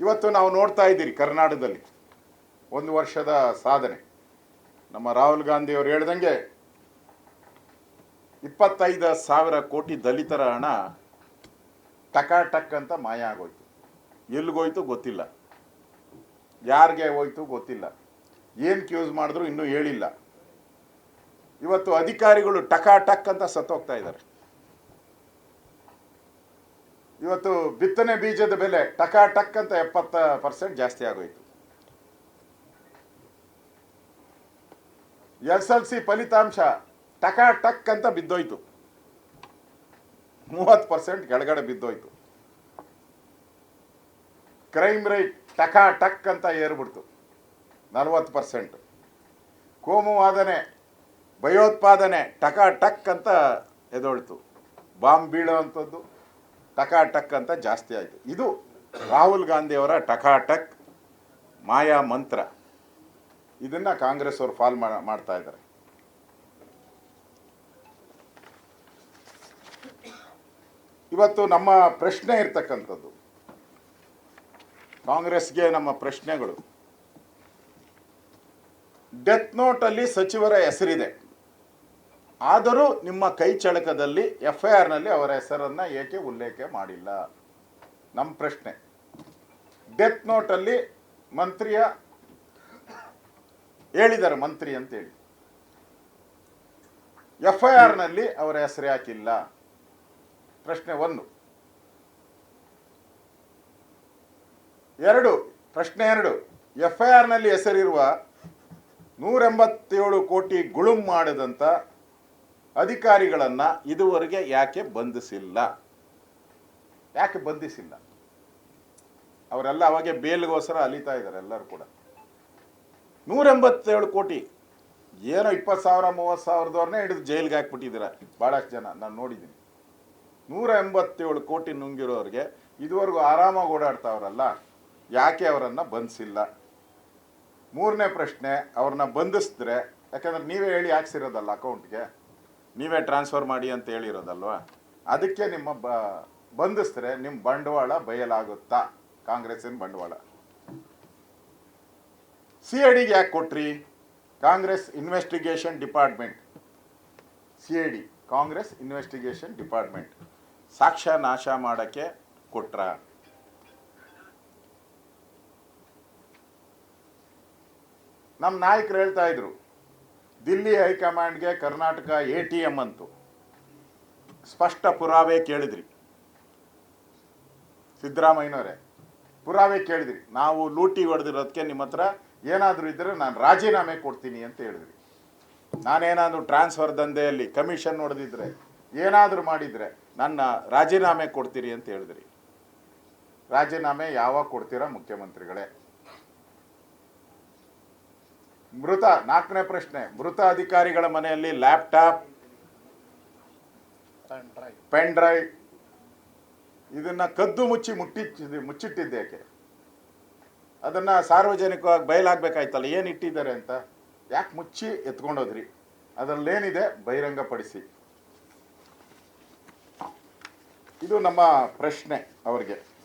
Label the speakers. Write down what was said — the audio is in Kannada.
Speaker 1: ಇವತ್ತು ನಾವು ನೋಡ್ತಾ ಇದ್ದೀರಿ ಕರ್ನಾಟಕದಲ್ಲಿ. ಒಂದು ವರ್ಷದ ಸಾಧನೆ. ನಮ್ಮ ರಾಹುಲ್ ಗಾಂಧಿ ಅವರು ಹೇಳ್ದಂಗೆ ಇಪ್ಪತ್ತೈದು ಸಾವಿರ ಕೋಟಿ ದಲಿತರ ಹಣ ಟಕ ಟಕ್ ಅಂತ ಮಾಯ ಆಗೋಯ್ತು. ಎಲ್ಲಿಗೋಯ್ತು ಗೊತ್ತಿಲ್ಲ. ಯಾರಿಗೆ ಹೋಯ್ತು ಗೊತ್ತಿಲ್ಲ. ಏನು ಯೂಸ್ ಮಾಡಿದ್ರು ಇನ್ನೂ ಹೇಳಿಲ್ಲ. ಇವತ್ತು ಅಧಿಕಾರಿಗಳು ಟಕ ಟಕ್ ಅಂತ ಸತ್ತೋಗ್ತಾ ಇದ್ದಾರೆ. ಇವತ್ತು ಬಿತ್ತನೆ ಬೀಜದ ಬೆಲೆ ಟಕ ಟಕ್ ಅಂತ ಎಪ್ಪತ್ತ ಪರ್ಸೆಂಟ್ ಜಾಸ್ತಿ ಆಗೋಯ್ತು. ಎಸ್ ಎಲ್ ಸಿ ಫಲಿತಾಂಶ ಟಕ ಟಕ್ ಅಂತ ಬಿದ್ದೋಯ್ತು. ಮೂವತ್ತು ಪರ್ಸೆಂಟ್ ಕೆಳಗಡೆ ಬಿದ್ದೋಯ್ತು. ಕ್ರೈಮ್ ರೇಟ್ ಟಕ ಟಕ್ ಅಂತ ಏರ್ಬಿಡ್ತು. ನಲವತ್ತು ಪರ್ಸೆಂಟ್. ಕೋಮುವಾದನೆ, ಭಯೋತ್ಪಾದನೆ ಟಕ ಟಕ್ ಅಂತ ಎದೊಳ್ತು. ಬಾಂಬ್ ಬೀಳೋ ಅಂಥದ್ದು. ಟಕ ಟಕ್ ಅಂತ ಜಾಸ್ತಿ ಆಯಿತು. ಇದು ರಾಹುಲ್ ಗಾಂಧಿಯವರ ಟಕಾಟಕ್ ಮಾಯಾ ಮಂತ್ರ. ಇದನ್ನು ಕಾಂಗ್ರೆಸ್ ಅವರು ಫಾಲ್ ಮಾಡ್ತಾ ಇದ್ದಾರೆ. ಇವತ್ತು ನಮ್ಮ ಪ್ರಶ್ನೆ ಇರ್ತಕ್ಕಂಥದ್ದು. ಕಾಂಗ್ರೆಸ್ಗೆ ನಮ್ಮ ಪ್ರಶ್ನೆಗಳು. ಡೆತ್ ನೋಟಲ್ಲಿ ಸಚಿವರ ಹೆಸರಿದೆ. ಆದರೂ ನಿಮ್ಮ ಕೈ ಚಳಕದಲ್ಲಿ ಎಫ್ ಐ ಆರ್ನಲ್ಲಿ ಅವರ ಹೆಸರನ್ನು ಏಕೆ ಉಲ್ಲೇಖ ಮಾಡಿಲ್ಲ? ನಮ್ಮ ಪ್ರಶ್ನೆ. ಡೆತ್ ನೋಟಲ್ಲಿ ಮಂತ್ರಿಯ ಹೇಳಿದ್ದಾರೆ, ಮಂತ್ರಿ ಅಂತೇಳಿ. ಎಫ್ ಐ ಆರ್ನಲ್ಲಿ ಅವರ ಹೆಸರು ಯಾಕಿಲ್ಲ? ಪ್ರಶ್ನೆ ಒಂದು. ಎರಡು, ಪ್ರಶ್ನೆ ಎರಡು. ಎಫ್ ಐ ಆರ್ನಲ್ಲಿ ಹೆಸರಿರುವ ನೂರೆಂಬತ್ತೇಳು ಕೋಟಿ ಗುಳುಂ ಮಾಡದಂಥ ಅಧಿಕಾರಿಗಳನ್ನು ಇದುವರೆಗೆ ಯಾಕೆ ಬಂಧಿಸಿಲ್ಲ? ಯಾಕೆ ಬಂಧಿಸಿಲ್ಲ? ಅವರೆಲ್ಲ ಅವಾಗೆ ಬೇಲ್ಗೋಸ್ಕರ ಅಲಿತಾ ಇದ್ದಾರೆ ಎಲ್ಲರೂ ಕೂಡ. ನೂರ ಎಂಬತ್ತೇಳು ಕೋಟಿ, ಏನೋ ಇಪ್ಪತ್ತು ಸಾವಿರ, ಮೂವತ್ತು ಸಾವಿರದವ್ರನ್ನೇ ಹಿಡಿದು ಜೈಲಿಗೆ ಹಾಕ್ಬಿಟ್ಟಿದ್ದೀರ ಭಾಳಷ್ಟು ಜನ. ನಾನು ನೋಡಿದ್ದೀನಿ. ನೂರ ಎಂಬತ್ತೇಳು ಕೋಟಿ ನುಂಗಿರೋರಿಗೆ ಇದುವರೆಗೂ ಆರಾಮಾಗಿ ಓಡಾಡ್ತಾವ್ರಲ್ಲ ಯಾಕೆ ಅವರನ್ನು ಬಂಧಿಸಿಲ್ಲ? ಮೂರನೇ ಪ್ರಶ್ನೆ, ಅವ್ರನ್ನ ಬಂಧಿಸಿದ್ರೆ, ಯಾಕಂದ್ರೆ ನೀವೇ ಹೇಳಿ ಹಾಕ್ಸಿರೋದಲ್ಲ ಅಕೌಂಟ್ಗೆ ನೀವೇ ಟ್ರಾನ್ಸ್ಫರ್ ಮಾಡಿ ಅಂತ ಹೇಳಿರೋದಲ್ವಾ? ಅದಕ್ಕೆ ನಿಮ್ಮ ಬ ಬಂಧಿಸಿದ್ರೆ ನಿಮ್ಮ ಬಂಡವಾಳ ಬಯಲಾಗುತ್ತಾ? ಕಾಂಗ್ರೆಸ್ಸಿನ ಬಂಡವಾಳ? ಸಿ ಐ ಡಿಗೆ ಯಾಕೆ ಕೊಟ್ರಿ? Congress investigation department C I D Congress investigation department ಸಾಕ್ಷ್ಯ ನಾಶ ಮಾಡೋಕ್ಕೆ ಕೊಟ್ರ? ನಮ್ಮ ನಾಯಕರು ಹೇಳ್ತಾ ಇದ್ರು ದಿಲ್ಲಿ ಹೈಕಮಾಂಡ್ಗೆ ಕರ್ನಾಟಕ ಎ ಟಿ ಎಂ ಅಂತು. ಸ್ಪಷ್ಟ ಪುರಾವೆ ಕೇಳಿದ್ರಿ. ಸಿದ್ದರಾಮಯ್ಯನವರೇ, ಪುರಾವೆ ಕೇಳಿದ್ರಿ. ನಾವು ಲೂಟಿ ಹೊಡೆದಿರೋದಕ್ಕೆ ನಿಮ್ಮ ಹತ್ರ ಏನಾದರೂ ಇದ್ದರೆ ನಾನು ರಾಜೀನಾಮೆ ಕೊಡ್ತೀನಿ ಅಂತ ಹೇಳಿದ್ರಿ. ನಾನೇನಾದರೂ ಟ್ರಾನ್ಸ್ಫರ್ ದಂಧೆಯಲ್ಲಿ ಕಮಿಷನ್ ಹೊಡೆದಿದ್ರೆ, ಏನಾದರೂ ಮಾಡಿದರೆ ನನ್ನ ರಾಜೀನಾಮೆ ಕೊಡ್ತೀರಿ ಅಂತ ಹೇಳಿದ್ರಿ. ರಾಜೀನಾಮೆ ಯಾವಾಗ ಕೊಡ್ತೀರಾ ಮುಖ್ಯಮಂತ್ರಿಗಳೇ? ಮೃತ ನಾಲ್ಕನೇ ಪ್ರಶ್ನೆ. ಮೃತ ಅಧಿಕಾರಿಗಳ ಮನೆಯಲ್ಲಿ ಲ್ಯಾಪ್ಟಾಪ್ ಪೆನ್ ಡ್ರೈವ್ ಇದನ್ನ ಕದ್ದು ಮುಚ್ಚಿ ಮುಟ್ಟಿ ಮುಚ್ಚಿಟ್ಟಿದ್ದೇಕೆ ಅದನ್ನ ಸಾರ್ವಜನಿಕವಾಗಿ ಬಯಲಾಗಬೇಕಾಯ್ತಲ್ಲ ಏನು ಇಟ್ಟಿದ್ದಾರೆ ಅಂತ? ಯಾಕೆ ಮುಚ್ಚಿ ಎತ್ಕೊಂಡೋದ್ರಿ? ಅದರಲ್ಲೇನಿದೆ? ಬಹಿರಂಗಪಡಿಸಿ. ಇದು ನಮ್ಮ ಪ್ರಶ್ನೆ ಅವರಿಗೆ.